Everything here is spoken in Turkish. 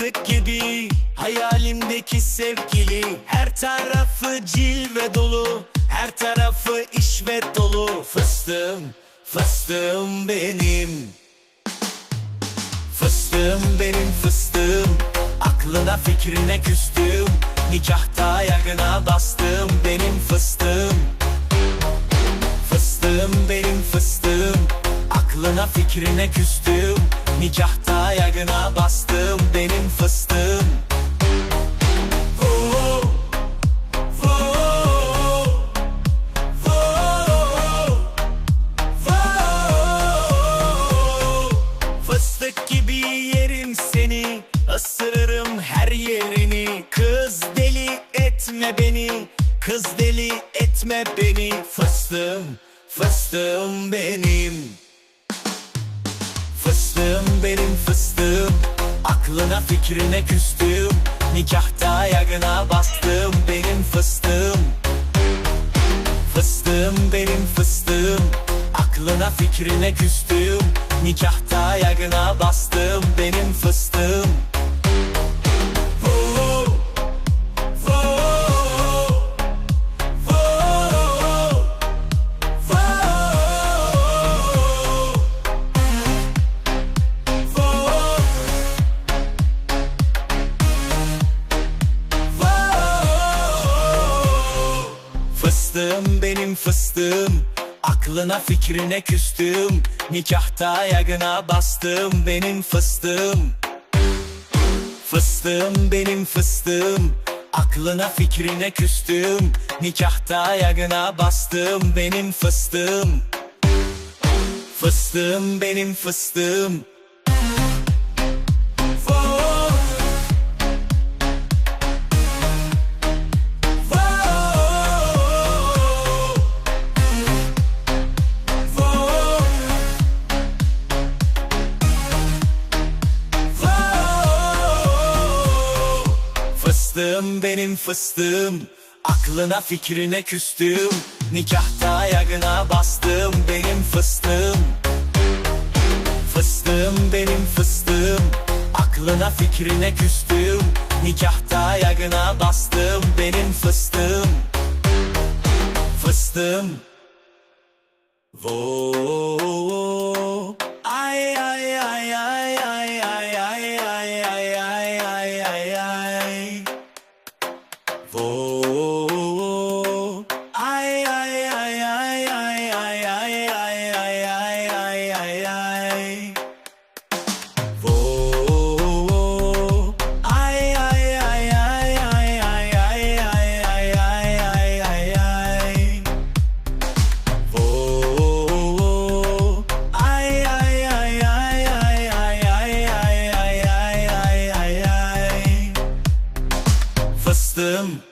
Fıstık gibi hayalimdeki sevgili. Her tarafı cilve dolu Her tarafı işvet dolu. Fıstığım, fıstığım benim. Fıstığım benim fıstığım. Aklına fikrine küstüm. Nikahta yagına bastım. Benim fıstığım. Fıstığım benim fıstığım. Aklına fikrine küstüm. Nikahta yagına Isırırım her yerini. Kız deli etme beni. Kız deli etme beni. Fıstığım, fıstığım benim. Fıstığım benim fıstığım. Aklına fikrine küstüm. Nikahta yagına bastım. Benim fıstığım. Fıstığım benim fıstığım. Aklına fikrine küstüm. Nikahta yagına bastım Fıstığım benim fıstığım. Aklına fikrine küstüm. Nikahta yagına bastım. Benim fıstığım. Fıstığım benim fıstığım. Aklına fikrine küstüm. Nikahta yagına bastım. Benim fıstığım. Fıstığım benim fıstığım Fıstığım benim fıstığım. Aklına fikrine küstüm. Nikahta yagına bastım. Benim fıstığım. Fıstığım benim fıstığım. Aklına fikrine küstüm. Nikahta yagına bastım. Benim fıstığım. Fıstığım. Vo bastım.